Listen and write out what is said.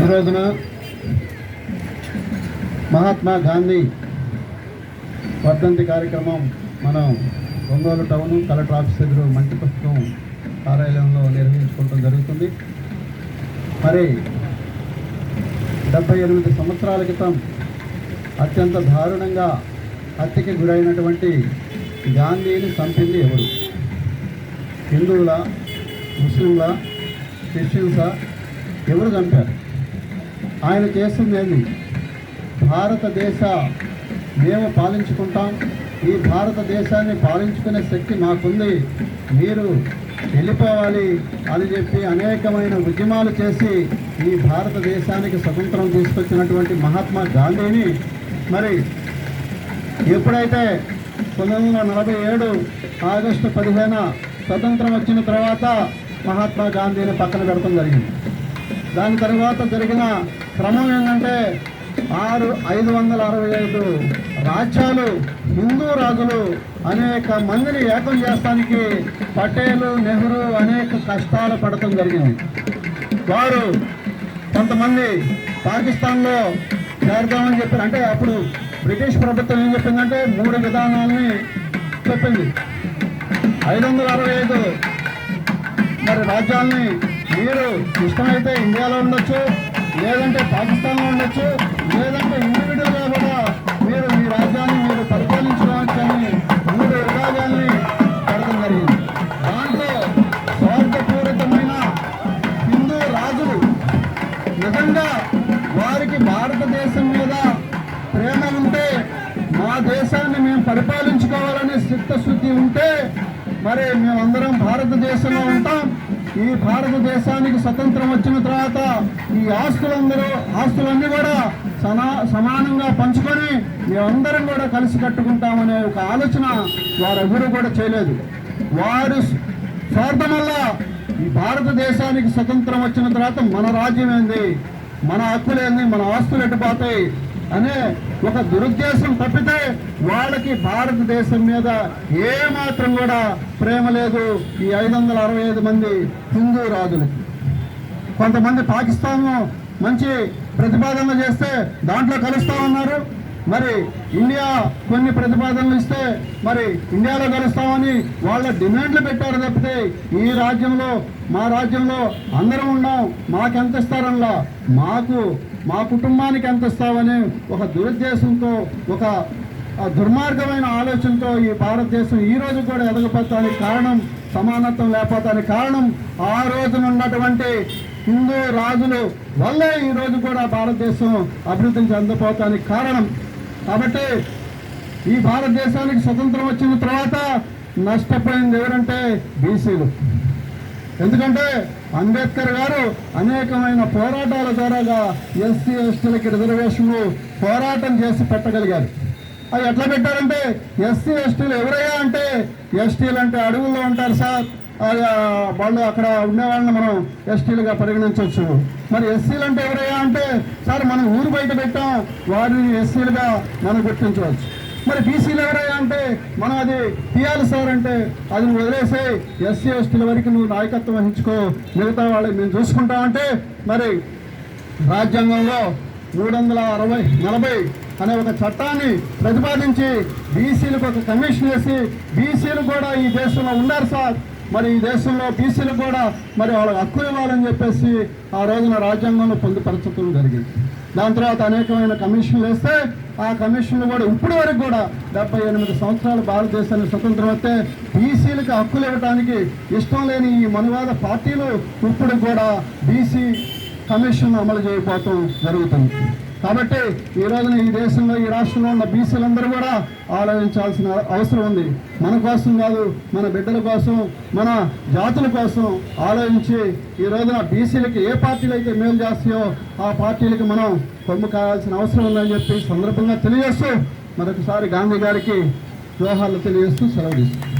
ఈ రోజున మహాత్మా గాంధీ వర్ధంతి కార్యక్రమం మనం ఒంగోలు టౌన్ కలెక్టర్ ఆఫీస్ ఎదురు మంచి పుస్తకం కార్యాలయంలో నిర్వహించుకోవడం జరుగుతుంది. మరి డెబ్బై ఎనిమిది సంవత్సరాల క్రితం అత్యంత దారుణంగా హత్యకి గురైనటువంటి గాంధీని చంపింది ఎవరు? హిందువుల ముస్లింల క్రిస్టియన్సా? ఎవరు చంపారు? ఆయన చేస్తుంది భారతదేశ మేము పాలించుకుంటాం. ఈ భారతదేశాన్ని పాలించుకునే శక్తి మాకుంది. మీరు వెళ్ళిపోవాలి అని చెప్పి అనేకమైన ఉద్యమాలు చేసి ఈ భారతదేశానికి స్వతంత్రం తీసుకొచ్చినటువంటి మహాత్మా గాంధీని మరి ఎప్పుడైతే పంతొమ్మిది వందల నలభై ఏడు ఆగస్టు పదిహేన స్వతంత్రం వచ్చిన తర్వాత మహాత్మా గాంధీని పక్కన పెడతాం జరిగింది. దాని తర్వాత జరిగిన క్రమం ఏంటంటే ఆరు ఐదు వందల అరవై ఐదు రాజ్యాలు హిందూ రాజులు అనేక మందిని ఏకం చేస్తానికి పటేలు నెహ్రూ అనేక కష్టాలు పడటం జరిగింది. వారు కొంతమంది పాకిస్తాన్లో చేరదామని చెప్పారు. అంటే అప్పుడు బ్రిటిష్ ప్రభుత్వం ఏం చెప్పిందంటే మూడు విధానాలని చెప్పింది. ఐదు వందల అరవై ఐదు మరి రాజ్యాల్ని మీరు ఇష్టమైతే ఇండియాలో ఉండొచ్చు లేదంటే పాకిస్తాన్లో ఉండొచ్చు లేదంటే ఇండివిజువల్గా కూడా మీరు మీ రాజ్యాన్ని మీరు పరిపాలించడానికి అని మూడు విభాగాల్ని పెడతాం జరిగింది. దాంట్లో స్వార్థపూరితమైన హిందూ రాజులు నిజంగా వారికి భారతదేశం మీద ప్రేమ ఉంటే మా దేశాన్ని మేము పరిపాలించుకోవాలనే చిత్తశుద్ధి ఉంటే మరి మేమందరం భారతదేశంలో ఉంటాం. ఈ భారతదేశానికి స్వతంత్రం వచ్చిన తర్వాత ఈ ఆస్తులందరూ ఆస్తులన్నీ కూడా సనా సమానంగా పంచుకొని మేమందరం కూడా కలిసి కట్టుకుంటామనే ఒక ఆలోచన వారెవరూ కూడా చేయలేదు. వారు స్వార్థం వల్ల ఈ భారతదేశానికి స్వతంత్రం వచ్చిన తర్వాత మన రాజ్యం ఏంది? మన హక్కులేంది మన ఆస్తులు ఎట్టుపోతాయి అనే ఒక దురుద్దేశం తప్పితే వాళ్ళకి భారతదేశం మీద ఏమాత్రం కూడా ప్రేమ లేదు ఈ ఐదు వందల అరవై ఐదు మంది హిందూ రాజులకి. కొంతమంది పాకిస్తాన్ మంచి ప్రతిపాదనలు చేస్తే దాంట్లో కలుస్తా ఉన్నారు మరి ఇండియా కొన్ని ప్రతిపాదనలు ఇస్తే మరి ఇండియాలో కలుస్తామని వాళ్ళ డిమాండ్లు పెట్టారు తప్పితే ఈ రాజ్యంలో మా రాజ్యంలో అందరం ఉన్నాం. మాకెంత ఇస్తారనలా? మాకు మా కుటుంబానికి ఎంత ఇస్తామని ఒక దురుద్దేశంతో ఒక దుర్మార్గమైన ఆలోచనతో ఈ భారతదేశం ఈ రోజు కూడా ఎదగపోతానికి కారణం సమానత్వం లేకపోతానికి కారణం ఆ రోజున ఉన్నటువంటి హిందూ రాజులు వల్లే ఈ రోజు కూడా భారతదేశం అభివృద్ధి చెందపోతానికి కారణం. కాబట్టి ఈ భారతదేశానికి స్వతంత్రం వచ్చిన తర్వాత నష్టపోయింది ఎవరంటే బీసీలు. ఎందుకంటే అంబేద్కర్ గారు అనేకమైన పోరాటాల ద్వారాగా ఎస్సీ ఎస్టీలకి రిజర్వేషన్లు పోరాటం చేసి పెట్టగలిగారు. అది ఎట్లా పెట్టారంటే ఎస్సీ ఎస్టీలు ఎవరయ్యా అంటే ఎస్టీలు అంటే అడవుల్లో ఉంటారు సార్. వాళ్ళు అక్కడ ఉండేవాళ్ళని మనం ఎస్టీలుగా పరిగణించవచ్చు. మరి ఎస్సీలు అంటే ఎవరయ్యా అంటే సార్ మనం ఊరు బయట పెట్టాం వారిని ఎస్సీలుగా మనం గుర్తించవచ్చు. మరి బీసీలు ఎవరయ్యా అంటే మనం అది తీయాలి సార్ అంటే అది వదిలేసే ఎస్సీ ఎస్టీల వరకు నువ్వు నాయకత్వం వహించుకో మిగతా వాళ్ళని మేము చూసుకుంటామంటే మరి రాజ్యాంగంలో మూడు వందల అరవై నలభై అనే ఒక చట్టాన్ని ప్రతిపాదించి బీసీలకు ఒక కమిషన్ వేసి బీసీలు కూడా ఈ దేశంలో ఉన్నారు సార్. మరి ఈ దేశంలో బీసీలు కూడా మరి వాళ్ళకి హక్కులు ఇవ్వాలని చెప్పేసి ఆ రోజున రాజ్యాంగంలో పొందుపరచడం జరిగింది. దాని తర్వాత అనేకమైన కమిషన్లు వేస్తే ఆ కమిషన్లు కూడా ఇప్పటి వరకు కూడా డెబ్బై ఎనిమిది సంవత్సరాలు భారతదేశానికి స్వతంత్రం వస్తే బీసీలకు హక్కులు ఇవ్వడానికి ఇష్టం లేని ఈ మనువాద పార్టీలు ఇప్పుడు కూడా బీసీ కమిషన్ అమలు చేయకపోవటం జరుగుతుంది. కాబట్టి ఈ రోజున ఈ దేశంలో ఈ రాష్ట్రంలో ఉన్న బీసీలందరూ కూడా ఆలోచించాల్సిన అవసరం ఉంది. మన కోసం కాదు మన బిడ్డల కోసం మన జాతుల కోసం ఆలోచించి ఈ రోజున బీసీలకి ఏ పార్టీలు అయితే మేలు చేస్తాయో ఆ పార్టీలకి మనం కొమ్ము కావాల్సిన అవసరం ఉందని చెప్పి సందర్భంగా తెలియజేస్తూ మరొకసారి గాంధీ గారికి వ్యూహాలు తెలియజేస్తూ సెలవు తీసుకుంటాం